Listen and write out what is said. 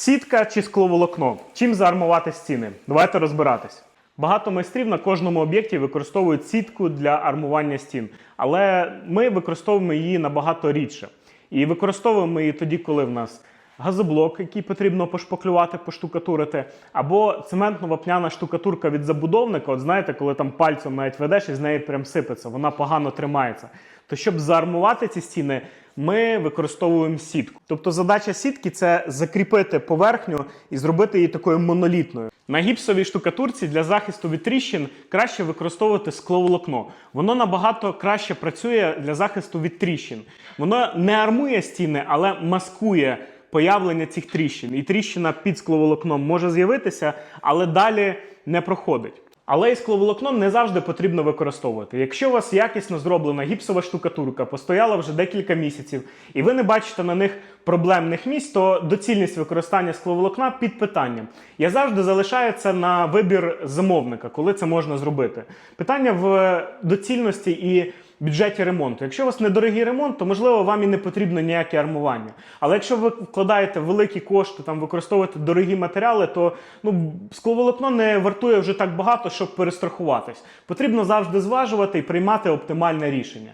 Сітка чи скловолокно? Чим заармувати стіни? Давайте розбиратись. Багато майстрів на кожному об'єкті використовують сітку для армування стін, але ми використовуємо її набагато рідше. І використовуємо її тоді, коли в нас газоблок, який потрібно пошпаклювати, поштукатурити, або цементно-вапняна штукатурка від забудовника. От знаєте, коли там пальцем навіть ведеш і з неї прям сипеться, вона погано тримається. То щоб заармувати ці стіни, ми використовуємо сітку. Тобто задача сітки це закріпити поверхню і зробити її такою монолітною. На гіпсовій штукатурці для захисту від тріщин краще використовувати скловолокно. Воно набагато краще працює для захисту від тріщин. Воно не армує стіни, але маскує появлення цих тріщин. І тріщина під скловолокном може з'явитися, але далі не проходить. Але і скловолокно не завжди потрібно використовувати. Якщо у вас якісно зроблена гіпсова штукатурка, постояла вже декілька місяців, і ви не бачите на них проблемних місць, то доцільність використання скловолокна під питанням. Я завжди залишаю це на вибір замовника, коли це можна зробити. Питання в доцільності і бюджеті ремонту. Якщо у вас недорогий ремонт, то можливо вам і не потрібно ніяке армування. Але якщо ви вкладаєте великі кошти, там використовуєте дорогі матеріали, то ну скловолокно не вартує вже так багато, щоб перестрахуватись. Потрібно завжди зважувати і приймати оптимальне рішення.